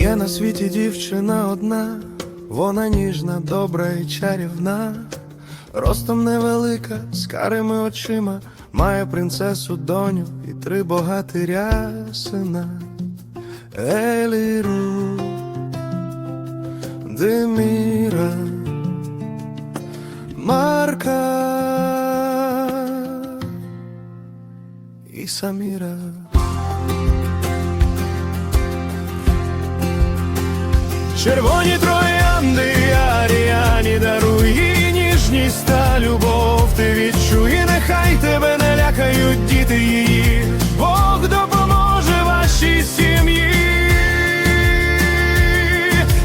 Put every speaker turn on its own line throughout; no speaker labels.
Є на світі дівчина одна, вона ніжна, добра і чарівна, ростом невелика, з карими очима, має принцесу доню і три богатиря сина. Еліру, Деміра, Марка і Саміра. Червоні троянди, аріані даруй їй ніжність та любов. Ти відчуй, нехай тебе не лякають діти її. Бог допоможе вашій сім'ї.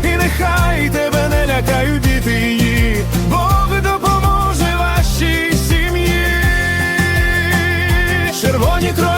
І нехай тебе не лякають діти її. Бог допоможе вашій сім'ї. Червоні троянди,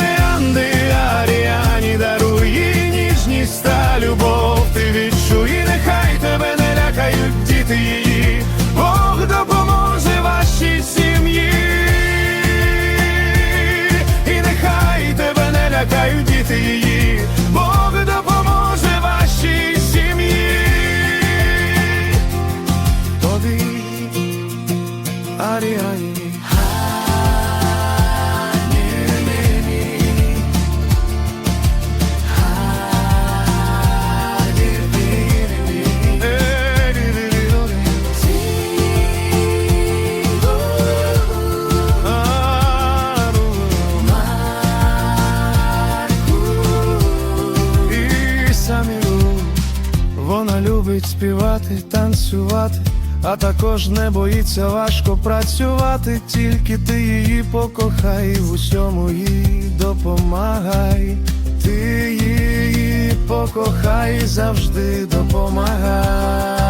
вона любить співати, танцювати, а також не боїться важко працювати, тільки ти її покохай, в усьому їй допомагай, ти її покохай, завжди допомагай.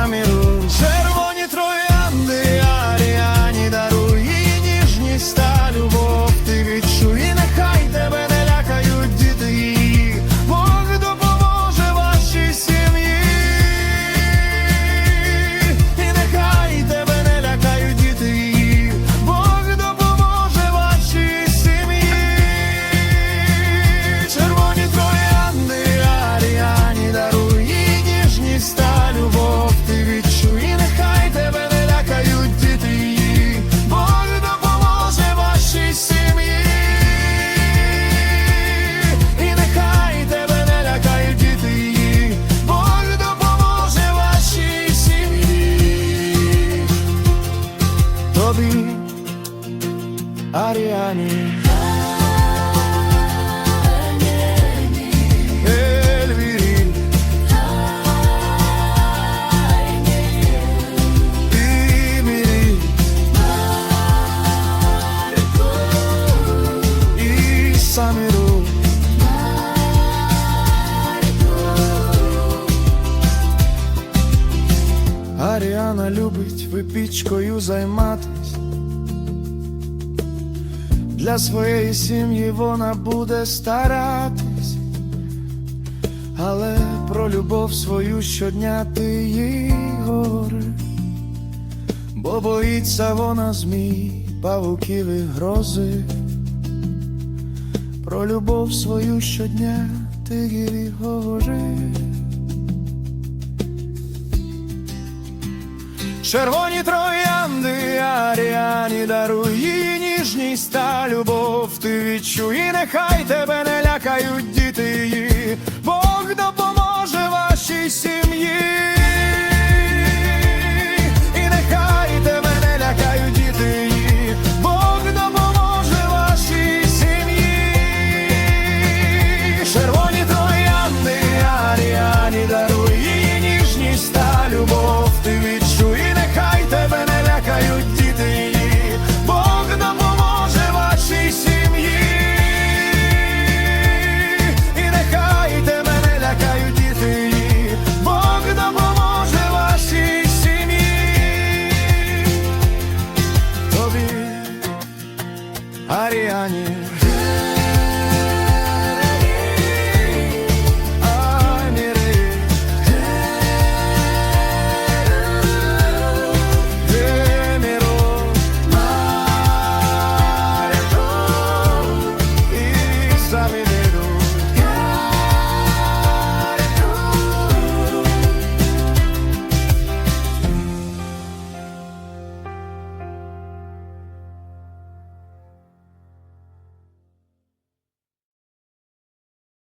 І саміру Аріана любить випічкою займатись Для своєї сім'ї вона буде старатись але про любов свою щодня ти їй говори, бо боїться вона змій, павуків і грози. Про любов свою щодня ти їй говори. Червоні троянди, аріані даруй її ніжність та любов. Ти відчуй, нехай тебе не лякають діти її. Бог.